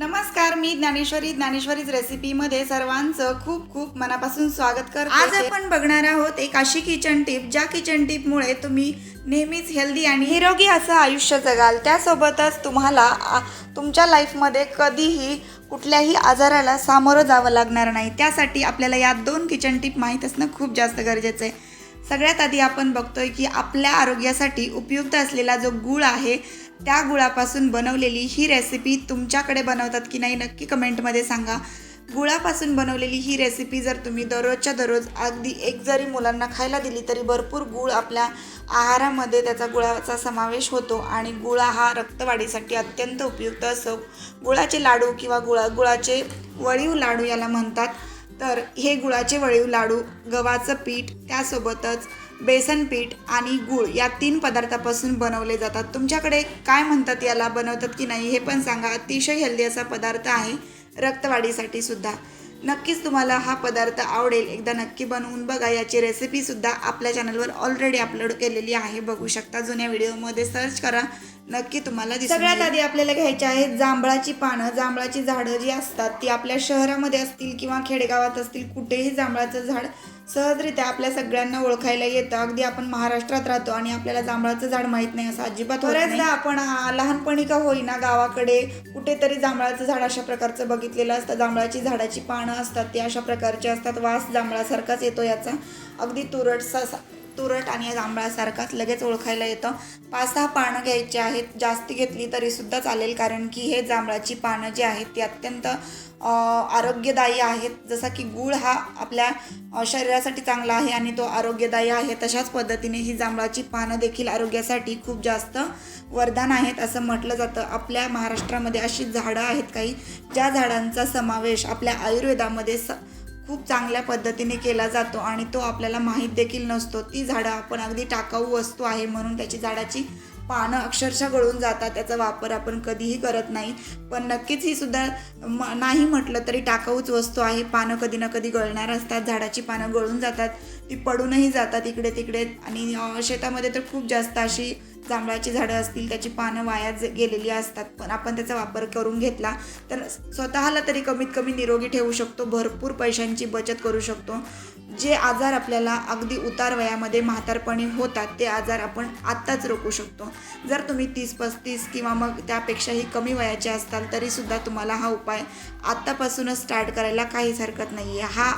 नमस्कार मी ज्ञानेश्वरी ज्ञानेश्वरीच रेसिपीमध्ये सर्वांचं खूप खूप मनापासून स्वागत कर आज आपण बघणार आहोत एक अशी किचन टिप ज्या किचन टिपमुळे तुम्ही नेहमीच हेल्दी आणि निरोगी असं आयुष्य जगाल. त्यासोबतच तुम्हाला तुमच्या लाईफमध्ये कधीही कुठल्याही आजाराला सामोरं जावं लागणार नाही. त्यासाठी आपल्याला या दोन किचन टिप माहीत असणं खूप जास्त गरजेचं आहे. सगळ्यात आधी आपण बघतोय की आपल्या आरोग्यासाठी उपयुक्त असलेला जो गुळ आहे त्या गुळापासून बनवलेली ही रेसिपी तुमच्याकडे बनवतात की नाही नक्की कमेंटमध्ये सांगा. गुळापासून बनवलेली ही रेसिपी जर तुम्ही दररोजच्या दररोज अगदी एक जरी मुलांना खायला दिली तरी भरपूर गुळ आपल्या आहारामध्ये त्याचा गुळाचा समावेश होतो आणि गुळा हा रक्तवाढीसाठी अत्यंत उपयुक्त असो. गुळाचे लाडू किंवा गुळा गुळाचे वळीव लाडू याला म्हणतात. तर हे गुळाचे वळीव लाडू गव्हाचं पीठ त्यासोबतच बेसन पीठ आणि गूळ या तीन पदार्थापासून बनवले जातात. तुमच्याकडे काय म्हणतात याला बनवतात की नाही हे पण सांगा. अतिशय हेल्दी असा पदार्थ आहे रक्तवाढीसाठी सुद्धा. नक्कीच तुम्हाला हा पदार्थ आवडेल. एकदा नक्की बनवून बघा. याची रेसिपीसुद्धा आपल्या चॅनलवर ऑलरेडी अपलोड केलेली आहे. बघू शकता. जुन्या व्हिडिओमध्ये सर्च करा. नक्की तुम्हाला सगळ्यात आधी आपल्याला घ्यायची आहेत जांभळाची पानं. जांभळाची झाडं जी असतात ती आपल्या शहरामध्ये असतील किंवा खेडेगावात असतील कुठेही जांभळाचं झाड सहजरित्या आपल्या सगळ्यांना ओळखायला येतं. अगदी आपण महाराष्ट्रात राहतो आणि आपल्याला जांभळाचं झाड माहीत नाही असं अजिबात बऱ्याचदा आपण लहानपणी का होईना गावाकडे कुठेतरी जांभळाचं झाड अशा प्रकारचं बघितलेलं असतं. जांभळाची झाडाची पानं असतात ती अशा प्रकारची असतात. वास जांभळासारखाच येतो याचा. अगदी तुरटसा तुरट आणि जांभळासारखाच लगेच ओळखायला येतं. पाच सहा पानं घ्यायची आहेत जास्त घेतली तरीसुद्धा चालेल कारण की हे जांभळाची पानं जी आहेत ती अत्यंत आरोग्यदायी आहेत. जसा की गूळ हा आपल्या शरीरासाठी चांगला आहे आणि तो आरोग्यदायी आहे तशाच पद्धतीने ही जांभळाची पानं देखील आरोग्यासाठी खूप जास्त वरदान आहेत असं म्हटलं जातं. आपल्या महाराष्ट्रामध्ये अशी झाडं आहेत काही ज्या झाडांचा समावेश आपल्या आयुर्वेदामध्ये स खूप चांगल्या पद्धतीने केला जातो आणि तो आपल्याला माहीत देखील नसतो. ती झाडं आपण अगदी टाकाऊ वस्तू आहे म्हणून त्याची झाडाची पानं अक्षरशः गळून जातात. त्याचा वापर आपण कधीही करत नाही. पण नक्कीच ही सुद्धा म नाही म्हटलं तरी टाकाऊच वस्तू आहे. पानं कधी ना कधी गळणार असतात. झाडाची पानं गळून जातात. ती पडूनही जातात इकडे तिकडे. आणि शेतामध्ये तर खूप जास्त अशी जांभळाची झाडं असतील त्याची पानं वाया गेलेली असतात पण आपण त्याचा वापर करून घेतला तर स्वतःला तरी कमीत कमी निरोगी ठेवू शकतो भरपूर पैशांची बचत करू शकतो. जे आजार आपल्याला अगदी उतार वयामध्ये म्हातारपणी होतात ते आजार आपण आत्ताच रोखू शकतो. जर तुम्ही तीस पस्तीस किंवा मग त्यापेक्षाही कमी वयाचे असताल तरीसुद्धा तुम्हाला हा उपाय आत्तापासूनच स्टार्ट करायला काहीच हरकत नाही आहे हा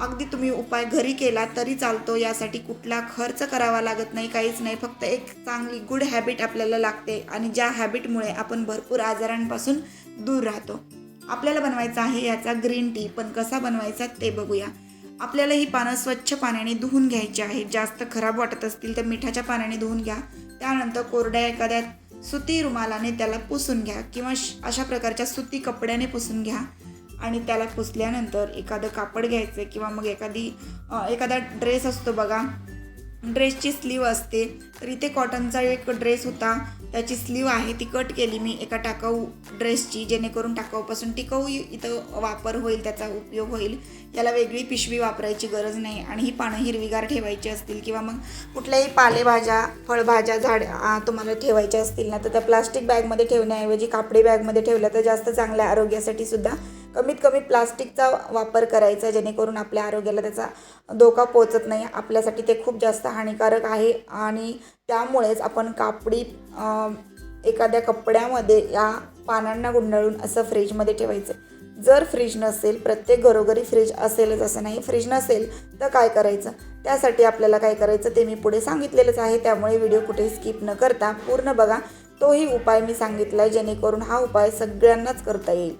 अगदी तुम्ही उपाय घरी केला तरी चालतो यासाठी कुठला खर्च करावा लागत नाही काहीच नाही. फक्त एक चांगली गुड हॅबिट आपल्याला लागते आणि ज्या हॅबिटमुळे आपण भरपूर आजारांपासून दूर राहतो. आपल्याला बनवायचा आहे याचा ग्रीन टी पण कसा बनवायचा ते बघूया. आपल्याला ही पानं स्वच्छ पाण्याने धुवून घ्यायची आहेत. जास्त खराब वाटत असतील तर मिठाच्या पाण्याने धुवून घ्या. त्यानंतर कोरड्या एखाद्या सुती रुमालाने त्याला पुसून घ्या किंवा श- अशा प्रकारच्या सुती कपड्याने पुसून घ्या. आणि त्याला पुसल्यानंतर एखादं कापड घ्यायचं किंवा मग एखादी एखादा ड्रेस असतो बघा. ड्रेसची स्लीव असते तर इथे कॉटनचा एक ड्रेस होता. त्याची स्लीव आहे ती कट केली मी. एका टाकाऊ ड्रेसची जेणेकरून टाकाऊपासून टिकाऊ इथं वापर होईल त्याचा उपयोग होईल. याला वेगळी पिशवी वापरायची गरज नाही. आणि ही पानं हिरवीगार ठेवायची असतील किंवा मग कुठल्याही पालेभाज्या फळभाज्या झाड तुम्हाला ठेवायच्या असतील ना तर त्या प्लास्टिक बॅगमध्ये ठेवण्याऐवजी कापडी बॅगमध्ये ठेवल्या तर जास्त चांगल्या आरोग्यासाठी सुद्धा कमीत कमी प्लास्टिकचा वापर करायचा जेणेकरून आपल्या आरोग्याला त्याचा धोका पोचत नाही. आपल्यासाठी ते खूप जास्त हानिकारक आहे आणि त्यामुळेच आपण कापडी एखाद्या कपड्यामध्ये या पानांना गुंडाळून असं फ्रीजमध्ये ठेवायचं. जर फ्रीज नसेल प्रत्येक घरोघरी फ्रीज असेलच असं नाही. फ्रीज नसेल तर काय करायचं? त्यासाठी आपल्याला काय करायचं ते मी पुढे सांगितलेलंच आहे. त्यामुळे व्हिडिओ कुठेही स्किप न करता पूर्ण बघा. तोही उपाय मी सांगितला आहे जेणेकरून हा उपाय सगळ्यांनाच करता येईल.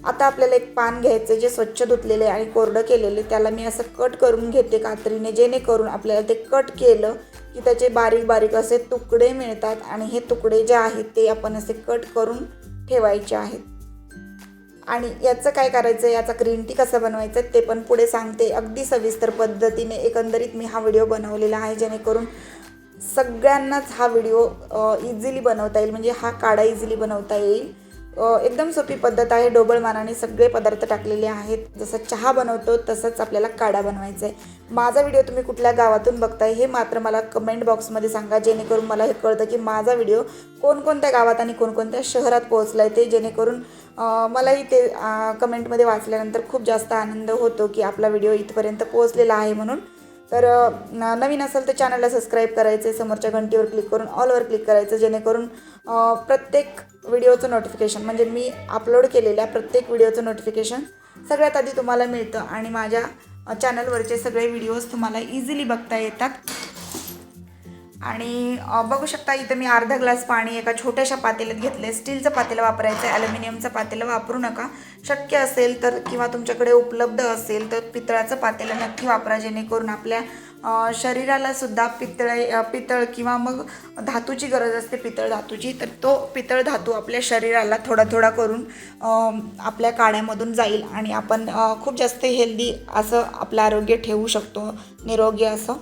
आता आपल्याला एक पान घ्यायचं जे स्वच्छ धुतलेले आणि कोरडं केलेले त्याला मी असं कट करून घेते कात्रीने जेणेकरून आपल्याला ते कट केलं की त्याचे बारीक बारीक असे तुकडे मिळतात आणि हे तुकडे जे आहेत ते आपण असे कट करून ठेवायचे आहेत. आणि याचं काय करायचं याचा ग्रीन टी कसं बनवायचं ते पण पुढे सांगते. अगदी सविस्तर पद्धतीने एकंदरीत मी हा व्हिडिओ बनवलेला आहे जेणेकरून सगळ्यांनाच हा व्हिडिओ इझिली बनवता येईल. म्हणजे हा काढा इझिली बनवता येईल. एकदम सोपी पद्धत आहे. डोबळ मानाने सगळे पदार्थ टाकलेले आहेत. जसं चहा बनवतो तसंच आपल्याला काढा बनवायचा आहे माझा व्हिडिओ तुम्ही कुठल्या गावातून बघताय हे मात्र मला कमेंट बॉक्समध्ये सांगा. जेणेकरून मला हे कळतं की माझा व्हिडिओ कोणकोणत्या गावात आणि कोणकोणत्या शहरात पोहोचला आहे ते. जेणेकरून मलाही ते कमेंटमध्ये वाचल्यानंतर खूप जास्त आनंद होतो की आपला व्हिडिओ इथपर्यंत पोहोचलेला आहे म्हणून. तर नवीन असेल तर चॅनलला सबस्क्राईब करायचे समोरच्या घंटीवर क्लिक करून ऑलवर क्लिक करायचं जेणेकरून प्रत्येक व्हिडिओचं नोटिफिकेशन म्हणजे मी अपलोड केलेल्या प्रत्येक व्हिडिओचं नोटिफिकेशन सगळ्यात आधी तुम्हाला मिळतं आणि माझ्या चॅनलवरचे सगळे व्हिडिओज तुम्हाला इझिली बघता येतात. आणि बघू शकता इथं मी अर्धा ग्लास पाणी एका छोट्याशा पातेल्यात घेतले स्टीलचं पातेलं वापरायचं आहे ॲल्युमिनियमचं पातेलं वापरू नका. शक्य असेल तर किंवा तुमच्याकडे उपलब्ध असेल तर पितळाचं पातेलं नक्की वापरा जेणेकरून आपल्या शरीराला सुद्धा पितळ पितळ किंवा मग धातूची गरज असते पितळ धातूची तर तो पितळ धातू आपल्या शरीराला थोडा थोडा करून आपल्या काड्यामधून जाईल आणि आपण खूप जास्त हेल्दी असं आपलं आरोग्य ठेवू शकतो निरोगी असं.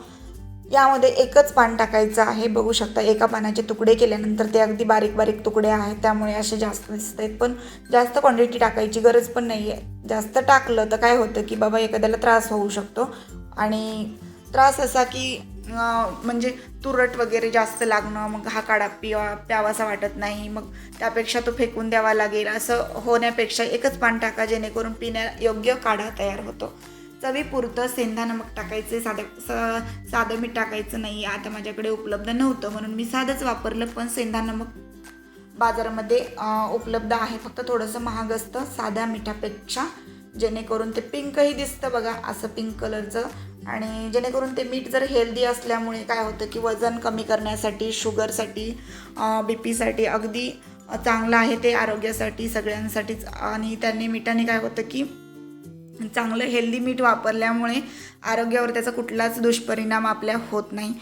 यामध्ये एकच पान टाकायचं आहे. बघू शकता एका पानाचे तुकडे केल्यानंतर ते अगदी बारीक बारीक तुकडे आहेत. त्यामुळे असे जास्त दिसत आहेत पण जास्त क्वांटिटी टाकायची गरज पण नाही आहे जास्त टाकलं तर काय होतं की बाबा एखाद्याला त्रास होऊ शकतो. आणि त्रास असा की म्हणजे तुरट वगैरे जास्त लागणं मग हा काढा पिवा प्यावासा वाटत नाही. मग त्यापेक्षा तो फेकून द्यावा लागेल. असं होण्यापेक्षा एकच पान टाका जेणेकरून पिण्या योग्य काढा तयार होतो. चवीपुरतं सेंधा नमक टाकायचे साधं स साधं मीठ टाकायचं नाही आता माझ्याकडे उपलब्ध नव्हतं म्हणून मी साधंच वापरलं पण सेंधा नमक बाजारामध्ये उपलब्ध आहे फक्त थोडंसं महाग असतं साध्या मिठापेक्षा जेणेकरून ते पिंकही दिसतं बघा असं पिंक कलरचं. आणि जेणेकरून ते मीठ जर हेल्दी असल्यामुळे काय होतं की वजन कमी करण्यासाठी शुगरसाठी बी पीसाठी अगदी चांगलं आहे ते आरोग्यासाठी सगळ्यांसाठीच. आणि त्यांनी मिठाने काय होतं की चांगलं हेल्दी मीठ वापरल्यामुळे आरोग्यावर त्याचा कुठलाच दुष्परिणाम आपल्या होत नाही.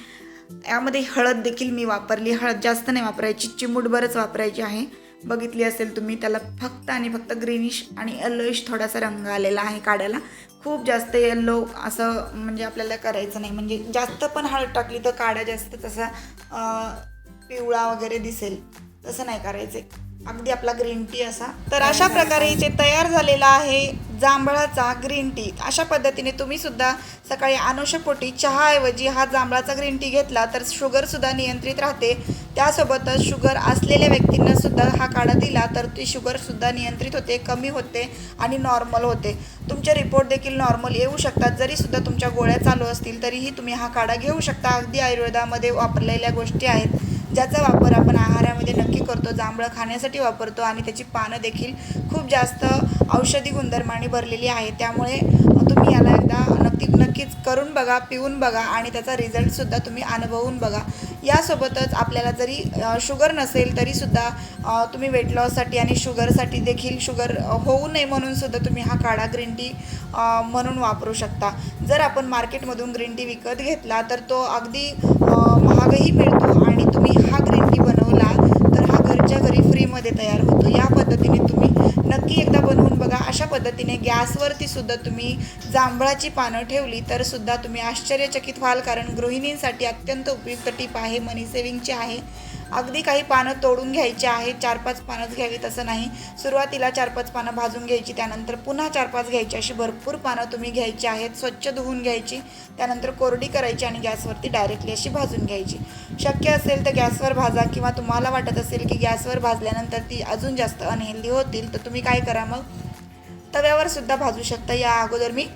यामध्ये हळद देखील मी वापरली. हळद जास्त नाही वापरायची. चिमूटभरच वापरायची आहे. बघितली असेल तुम्ही त्याला फक्त आणि फक्त ग्रीनिश आणि यल्लोइश थोडासा रंग आलेला आहे काढायला. खूप जास्त येल्लो असं म्हणजे आपल्याला करायचं नाही. म्हणजे जास्त पण हळद टाकली तर काढा जास्त तसा पिवळा वगैरे दिसेल. तसं नाही करायचे अगदी आपला ग्रीन टी असा. तर अशा प्रकारे इथे तयार झालेला आहे जांभळाचा ग्रीन टी अशा पद्धतीने तुम्ही सुद्धा सकाळी अनुषपोटी चहाऐवजी हा जांभळाचा ग्रीन टी घेतला तर शुगर सुद्धा नियंत्रित राहते. त्यासोबतच शुगर असलेल्या व्यक्तींना सुद्धा हा काढा दिला तर ती शुगर सुद्धा नियंत्रित होते कमी होते आणि नॉर्मल होते. तुमचे रिपोर्ट देखील नॉर्मल येऊ शकतात. जरी सुद्धा तुमच्या गोळ्या चालू असतील तरीही तुम्ही हा काढा घेऊ शकता. अगदी आयुर्वेदामध्ये वापरलेल्या गोष्टी आहेत. ज्याचा वापर आपण आहारामध्ये नक्की करतो जांभळं खाण्यासाठी वापरतो आणि त्याची पानं देखील खूप जास्त औषधी गुणधर्माने भरलेली आहे त्यामुळे तुम्ही याला एकदा नक्की नक्कीच करून बघा पिऊन बघा आणि त्याचा रिझल्टसुद्धा तुम्ही अनुभवून बघा. यासोबतच आपल्याला जरी शुगर नसेल तरीसुद्धा तुम्ही वेट लॉससाठी आणि शुगरसाठी देखील शुगर होऊ नये म्हणूनसुद्धा तुम्ही हा काढा ग्रीन टी म्हणून वापरू शकता. जर आपण मार्केटमधून ग्रीन टी विकत घेतला तर तो अगदी महागही मिळतो आणि तुम्ही हा ग्रीन टी बनवला तर हा घरच्या घरी फ्रीमध्ये तयार होतो. या पद्धतीने तुम्ही नक्की एकदा बनवून बघा. अशा पद्धतीने गॅसवरती सुद्धा तुम्ही जांभळाची पानं ठेवली तर सुद्धा तुम्ही आश्चर्यचकित व्हाल कारण गृहिणींसाठी अत्यंत उपयुक्त टीप आहे मनी सेविंगची आहे. अगदी काही पानं तोडून घ्यायची आहेत चार पाच पानंच घ्यावी तसं नाही. सुरुवातीला चार पाच पानं भाजून घ्यायची त्यानंतर पुन्हा चार पाच घ्यायची. अशी भरपूर पानं तुम्ही घ्यायची आहेत स्वच्छ धुवून घ्यायची. त्यानंतर कोरडी करायची आणि गॅसवरती डायरेक्टली अशी भाजून घ्यायची. शक्य असेल तर गॅसवर भाजा किंवा तुम्हाला वाटत असेल की गॅसवर भाजल्यानंतर ती अजून जास्त अनहेल्दी होतील तर तुम्ही काय करा मग? तव्यावर सुद्धा भाजू शकता. या अगोदर मी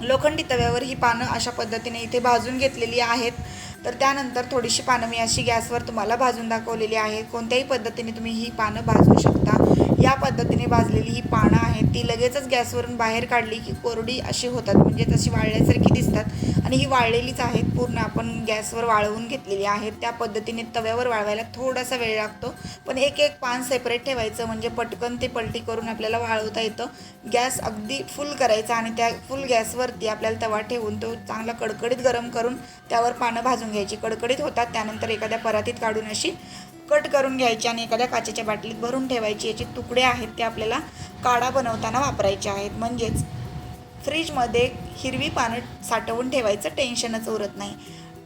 लोखंडी तव्यावर ही पानं अशा पद्धतीने इथे भाजून घेतलेली आहेत. तर त्यानंतर थोडीशी पानं मी अशी गॅसवर तुम्हाला भाजून दाखवलेली आहेत. कोणत्याही पद्धतीने तुम्ही ही पानं भाजू शकता. या पद्धतीने भाजलेली ही पानं आहेत ती लगेचच गॅसवरून बाहेर काढली की कोरडी अशी होतात. म्हणजे तशी वाळल्यासारखी दिसतात. आणि ही वाळलेलीच आहेत पूर्ण आपण गॅसवर वाळवून घेतलेली आहेत. त्या पद्धतीने तव्यावर वाळवायला थोडासा वेळ लागतो. पण एक एक पान सेपरेट ठेवायचं म्हणजे पटकन ते पलटी करून आपल्याला वाळवता येतं. गॅस अगदी फुल करायचा आणि त्या फुल गॅसवरती आपल्याला तवा ठेवून तो चांगला कडकडीत गरम करून त्यावर पानं भाजून घ्यायची. कडकडीत होतात त्यानंतर एखाद्या परातीत काढून अशी कट करून घ्यायची आणि एखाद्या काचेच्या बाटलीत भरून ठेवायची. याचे तुकडे आहेत ते आपल्याला काढा बनवताना वापरायचे आहेत. म्हणजेच फ्रीजमध्ये हिरवी पानं साठवून ठेवायचं टेन्शनच उरत नाही.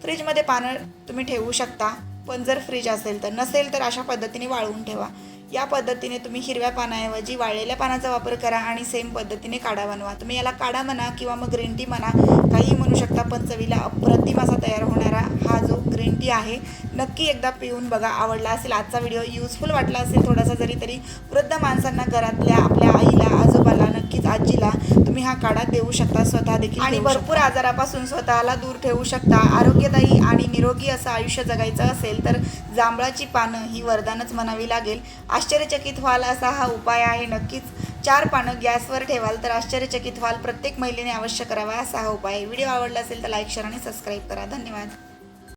फ्रीजमध्ये पानं तुम्ही ठेवू शकता पण जर फ्रीज असेल तर. नसेल तर अशा पद्धतीने वाळवून ठेवा. या पद्धतीने तुम्ही हिरव्या पानाऐवजी वाळलेल्या पानाचा वापर करा आणि सेम पद्धतीने काढा बनवा. तुम्ही याला काढा म्हणा किंवा मग ग्रीन टी म्हणा काही म्हणू शकता. पण चवीला अप्रतिम असा तयार होणारा हा जो ग्रीन टी आहे. नक्की एकदा पिऊन बघा आवडला असेल आजचा व्हिडिओ युजफुल वाटला असेल थोडासा जरी तरी वृद्ध माणसांना घरातल्या आपल्या आईला आजोबाला नक्कीच आजीला तुम्ही हा काढा देऊ शकता स्वतः देखील आणि भरपूर आजारापासून स्वतःला दूर ठेवू शकता. आरोग्यदायी आणि निरोगी असं आयुष्य जगायचं असेल तर जांभळाची पानं ही वरदानच म्हणावी लागेल. आश्चर्यचकित व्हाल असा हा उपाय आहे नक्कीच. चार पानं गॅसवर ठेवाल तर आश्चर्यचकित व्हाल प्रत्येक महिलेने अवश्य करावा असा हा उपाय आहे. व्हिडिओ आवडला असेल तर लाईक शेअर आणि सबस्क्राईब करा. धन्यवाद.